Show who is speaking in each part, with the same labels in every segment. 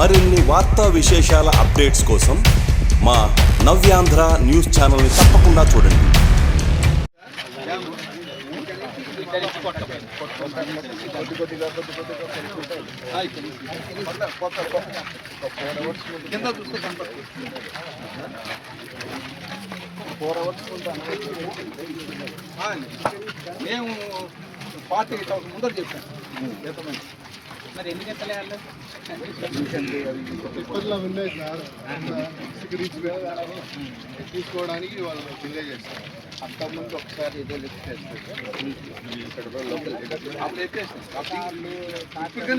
Speaker 1: మరిన్ని వార్తా విశేషాల అప్డేట్స్ కోసం మా నవ్యాంధ్ర న్యూస్ ఛానల్ని తప్పకుండా చూడండి.
Speaker 2: ఫోర్ అవర్స్ మేము పార్టీ ముందర చెప్పాం. ఎంతమంది
Speaker 3: మరి ఎందుకు ఎత్తలేదు
Speaker 4: ఇప్పట్లో ఉన్నాయి సార్ తీసుకోవడానికి వాళ్ళు డిలే చేస్తారు.
Speaker 2: అంతకుముందు ఒకసారి ఏదో లిఫ్ట్ చేస్తారు.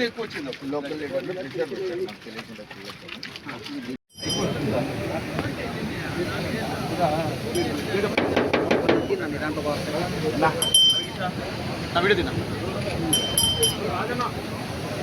Speaker 2: ఎక్కువ వచ్చింది అప్పుడు లోకల్ లీడర్లు ప్రెషర్ పెట్టారు నాకు తెలియకుండా
Speaker 3: నా వీడియో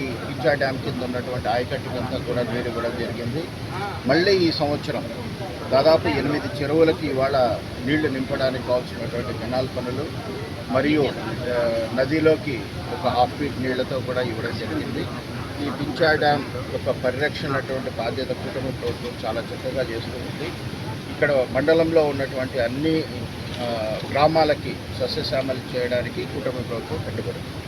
Speaker 5: ఈ పిచ్చా డ్యామ్ కింద ఉన్నటువంటి ఆయకట్టుకంతా కూడా వేరు ఇవ్వడం జరిగింది. మళ్ళీ ఈ సంవత్సరం దాదాపు ఎనిమిది చెరువులకి ఇవాళ నీళ్ళు నింపడానికి కావాల్సినటువంటి కెనాల్ పనులు మరియు నదిలోకి ఒక హాఫ్ ఫీట్ నీళ్ళతో కూడా ఇవ్వడం జరిగింది. ఈ పించా డ్యామ్ యొక్క పరిరక్షణ అటువంటి బాధ్యత కుటుంబ ప్రభుత్వం చాలా చక్కగా చేస్తూ ఉంది ఇక్కడ మండలంలో ఉన్నటువంటి అన్ని గ్రామాలకి సస్యశ్యామలు చేయడానికి కుటుంబ ప్రభుత్వం కట్టుబడుతుంది